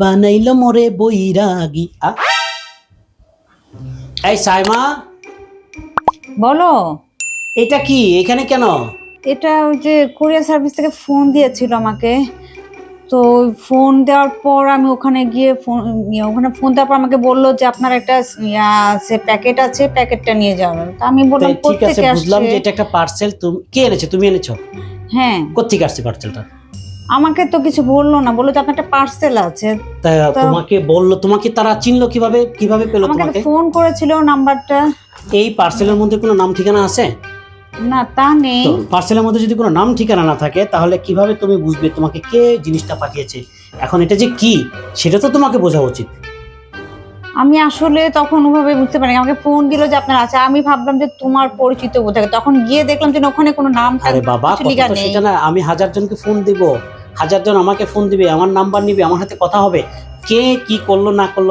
বানাইল মোরে বৈরাগী এই সাইমা বলো। এটা কি? এখানে কেন? এটা ওই যে কোরিয়ার সার্ভিস থেকে ফোন দিয়েছিল আমাকে। তো ফোন দেওয়ার পর আমি ওখানে গিয়ে ফোন ওখানে ফোন দেওয়ার পর আমাকে বলল যে আপনার একটা সে প্যাকেট আছে প্যাকেটটা নিয়ে যাবেন। তো আমি বললাম ঠিক আছে বুঝলাম যে এটা একটা পার্সেল তুমি কে এনেছো? তুমি এনেছো হ্যাঁ। কোথেকে আসছে পার্সেলটা? আমাকে তো কিছু বলল না বলল যে আপনার একটা পার্সেল আছে। তা তোমাকে বলল তোমাকে তারা চিনলো কীভাবে কীভাবে পেল আমাকে তোমাকে? ফোন করেছিল নাম্বারটা। এই পার্সেলের মধ্যে কোনো নাম ঠিকানা আছে? না তা নেই। পার্সেলের মধ্যে যদি কোনো নাম ঠিকানা না থাকে তাহলে কীভাবে তুমি বুঝবে তোমাকে কে জিনিসটা পাঠিয়েছে? এখন এটা যে কি সেটা তো তোমাকে বোঝা উচিত। আমি আসলে তখন ওভাবে বুঝতে পারিনি। আমাকে ফোন দিল যে আপনার আছে। আমি ভাবলাম যে তোমার পরিচিত বোধহয়। তখন গিয়ে দেখলাম যে ওখানে কোনো নাম আরে বাবা কথা তো সেটা না আমি হাজার জনকে ফোন দিব। হাজার জন আমাকে ফোন দিবে আমার নাম্বার নিবে আমার হাতে কথা হবে। কে কি করল না করল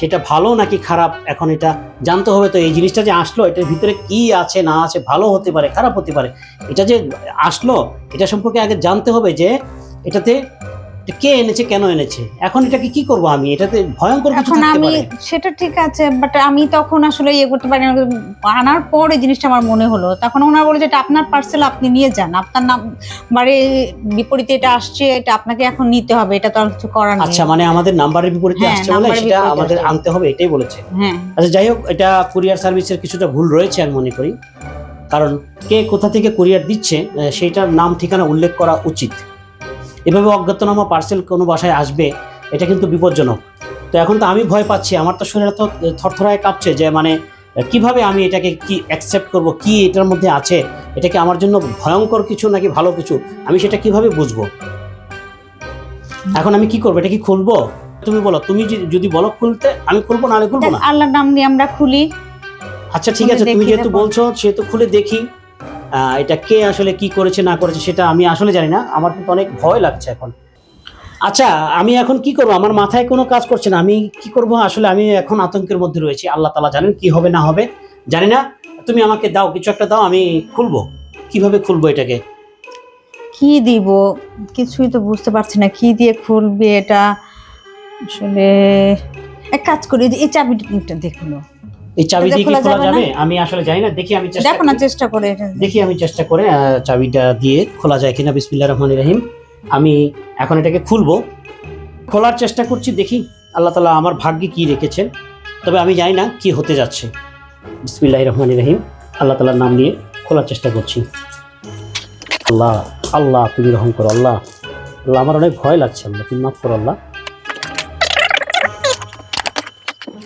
সেটা ভালো নাকি খারাপ? এখন এটা জানতে হবে তো। এই জিনিসটা যে আসলো এটার ভিতরে কি আছে না আছে ভালো হতে পারে খারাপ হতে পারে? এটা যে আসলো এটা সম্পর্কে আগে জানতে হবে যে এটাতে কে এনেছে কেন এনেছে? এখন এটাকে কি করব আমি? এটাতে ভয়ঙ্কর কিছু থাকতে আমি সেটা ঠিক আছে বাট আমি তখন আসলে ইয়ে করতে পারি না আনার পর এই জিনিসটা আমার মনে হলো। তখন ওনারা বলে যে এটা আপনার পার্সেল আপনি নিয়ে যান। আপনার নাম বাড়ি বিপরীতে এটা আসছে এটা আপনাকে এখন নিতে হবে। এটা তো আর কিছু করার নেই। আচ্ছা মানে আমাদের নাম্বারের বিপরীতে হ্যাঁ, আসছে বলে সেটা আমাদের আনতে হবে এটাই বলেছে। হ্যাঁ। আচ্ছা যাই হোক এটা কুরিয়ার সার্ভিসের কিছুটা ভুল রয়েছে আমি মনে করি। কারণ কে কোথা থেকে কুরিয়ার দিচ্ছে সেইটার নাম ঠিকানা উল্লেখ করা উচিত। এভাবে অজ্ঞাতনামা পার্সেল কোনো বাসায় আসবে এটা কিন্তু বিপজ্জনক। তো এখন তো আমি ভয় পাচ্ছি আমার তো শরীরে তো থরথরায় কাঁপছে যে মানে কীভাবে আমি এটাকে কি অ্যাকসেপ্ট করব কি এটার মধ্যে আছে এটা কি আমার জন্য ভয়ঙ্কর কিছু নাকি ভালো কিছু? আমি সেটা কীভাবে বুঝব? এখন আমি কি করব এটা কি খুলবো? তুমি বলো তুমি যদি- বলো খুলতে আমি খুলবো নাহলে খুলবো না? আল্লাহর নাম নিয়ে আমরা খুলি। আচ্ছা ঠিক আছে তুমি যেহেতু। বলছো সেহেতু খুলে দেখি। এটা কে আসলে কি করেছে, না করেছে সেটা আমি আসলে জানি না। আমার কিন্তু অনেক ভয় লাগছে এখন। আচ্ছা আমি এখন কি করব? আমার মাথায় কোনো কাজ করছে না। আমি কি করব? আসলে আমি এখন আতঙ্কের মধ্যে রয়েছি। আল্লাহ তালা জানেন কি হবে, না হবে। জানি না। তুমি আমাকে দাও, কিছু একটা দাও, আমি খুলবো। কীভাবে খুলবো এটাকে? কি দিব? কিছুই তো বুঝতে পারছি না। কি দিয়ে খুলবে এটা? আসলে এক কাজ করি, এই চাবিটা দেখুন। এই চাবি দিয়ে কি খোলা যাবে আমি আসলে জানি না দেখি আমি চেষ্টা দেখো না চেষ্টা করে দেখি আমি চেষ্টা করে চাবিটা দিয়ে খোলা যায় কিনা। বিসমিল্লা রহমান রহিম। আমি এখন এটাকে খুলবো। খোলার চেষ্টা করছি দেখি আল্লাহ তালা আমার ভাগ্যে কি রেখেছেন। তবে আমি জানি না কি হতে যাচ্ছে। বিসমিল্লাহ রহমান রহিম। আল্লাহ তালার নাম নিয়ে খোলার চেষ্টা করছি। আল্লাহ আল্লাহ তুমি রহম করো আল্লাহ। আল্লাহ আমার অনেক ভয় লাগছে আল্লাহ তুমি মাফ করো আল্লাহ।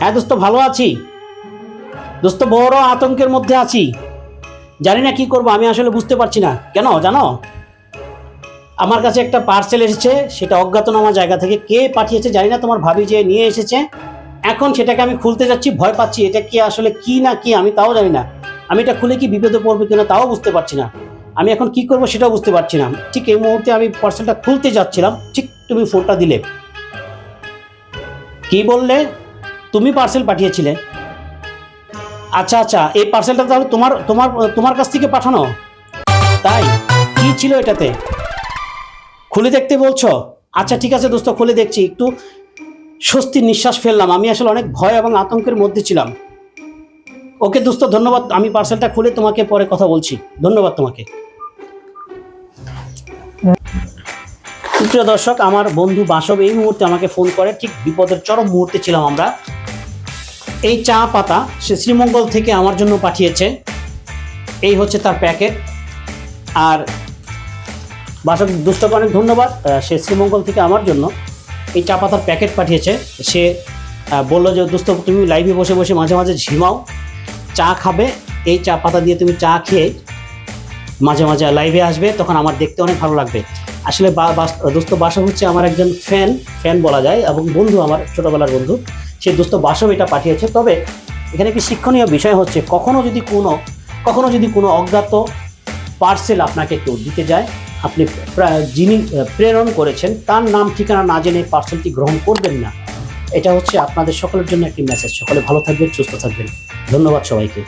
হ্যাঁ দোস্ত, ভালো আছি। দোস্ত, বড় আতঙ্কের মধ্যে আছি। জানি না কি করব, আমি আসলে বুঝতে পারছি না। কেন, জানো? আমার কাছে একটা পার্সেল এসেছে, সেটা অজ্ঞাতনামা জায়গা থেকে কে পাঠিয়েছে জানি না, তোমার ভাবি যে নিয়ে এসেছে। এখন সেটাকে আমি খুলতে যাচ্ছি, ভয় পাচ্ছি, এটা কি আসলে কি না কি, আমি তাও জানি না। আমি এটা খুলে কি বিপদে পড়বে কিনা তাও বুঝতে পারছি না। আমি এখন কি করব সেটাও বুঝতে পারছি না। ঠিক এই মুহূর্তে আমি পার্সেলটা খুলতে যাচ্ছিলাম, ঠিক তুমি ফোনটা দিলে। কি বললে? তুমি পার্সেল পাঠিয়েছিলে। আচ্ছা আচ্ছা এই পার্সেলটা তাহলে তোমার তোমার তোমার কাছ থেকে পাঠানো? তাই? কি ছিল এটাতে? খুলে দেখতে বলছো? আচ্ছা ঠিক আছে দোস্ত, খুলে দেখছি। একটু স্বস্তির নিঃশ্বাস ফেললাম। আমি আসলে অনেক ভয় এবং আতঙ্কের মধ্যে ছিলাম। ওকে দোস্ত, ধন্যবাদ। আমি পার্সেলটা খুলে তোমাকে পরে কথা বলছি। ধন্যবাদ তোমাকে। প্রিয় দর্শক, আমার বন্ধু বাসব এই মুহূর্তে আমাকে ফোন করে। ঠিক বিপদের চরম মুহূর্তে ছিলাম আমরা। এই চা পাতা সে শ্রীমঙ্গল থেকে আমার জন্য পাঠিয়েছে। এই হচ্ছে তার প্যাকেট। আর বাসক দুষ্টকে অনেক ধন্যবাদ সে শ্রীমঙ্গল থেকে আমার জন্য এই চা পাতার প্যাকেট পাঠিয়েছে। সে বলল যে দোস্ত তুমি লাইভে বসে বসে মাঝে মাঝে ঝিমাও। চা খাবে, এই চা পাতা দিয়ে তুমি চা খেয়ে মাঝে মাঝে লাইভে আসবে, তখন আমার দেখতে অনেক ভালো লাগবে। আসলে বা- বাস- দোস্ত বাসব হচ্ছে আমার একজন ফ্যান ফ্যান বলা যায়, এবং বন্ধু আমার ছোটোবেলার বন্ধু। সেই দোস্ত বাসব এটা পাঠিয়েছে। তবে এখানে একটি শিক্ষণীয় বিষয় হচ্ছে কখনও যদি কোনো কখনও যদি কোনো অজ্ঞাত পার্সেল আপনাকে কেউ দিতে যায়, আপনি যিনি প্রেরণ করেছেন, তার নাম, ঠিকানা না জেনে পার্সেলটি গ্রহণ করবেন না। এটা হচ্ছে আপনাদের সকলের জন্য একটি মেসেজ সকলে ভালো থাকবেন, সুস্থ থাকবেন। ধন্যবাদ সবাইকে।